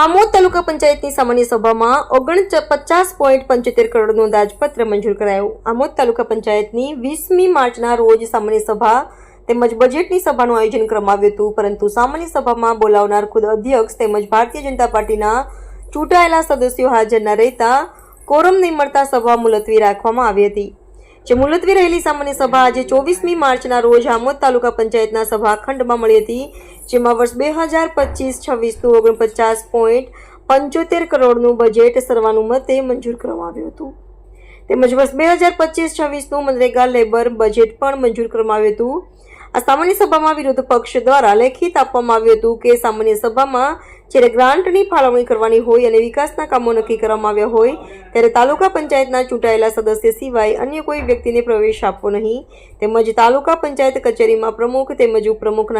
આમોદ તાલુકા પંચાયતની સામાન્ય સભામાં ઓગણ પચાસ પોઈન્ટ પંચોતેર કરોડનું અંદાજપત્ર મંજૂર કરાયું. આમોદ તાલુકા પંચાયતની વીસમી માર્ચના રોજ સામાન્ય સભા તેમજ બજેટની સભાનું આયોજન કરવામાં આવ્યું હતું. પરંતુ સામાન્ય સભામાં બોલાવનાર ખુદ અધ્યક્ષ તેમજ ભારતીય જનતા પાર્ટીના ચૂંટાયેલા સદસ્યો હાજર ન રહેતા કોરમ નહીં મળતા સભા મુલતવી રાખવામાં આવી હતી. જે મુલતવી રહેલી સામાન્ય સભા આજે ચોવીસમી માર્ચના રોજ આમોદ તાલુકા પંચાયતના સભાખંડમાં મળી હતી, જેમાં વર્ષ બે હજાર પચીસ છવ્વીસનું ઓગણપચાસ પોઈન્ટ પંચોતેર કરોડનું બજેટ સર્વાનુમતે મંજૂર કરવામાં આવ્યું હતું. તેમજ વર્ષ બે હજાર પચીસ છવ્વીસનું મનરેગા લેબર બજેટ પણ મંજૂર કરવામાં આવ્યું હતું. આ સામાન્ય સભામાં વિરોધ પક્ષ દ્વારા લેખિત આપવામાં આવ્યું હતું કે સામાન્ય સભામાં જ્યારે ગ્રાન્ટની ફાળવણી કરવાની હોય અને વિકાસના કામો નક્કી કરવામાં આવ્યા હોય, ત્યારે તાલુકા પંચાયતના ચૂંટાયેલા સદસ્ય સિવાય અન્ય કોઈ વ્યક્તિને પ્રવેશ આપવો નહીં. તેમજ તાલુકા પંચાયત કચેરીમાં પ્રમુખ તેમજ ઉપપ્રમુખના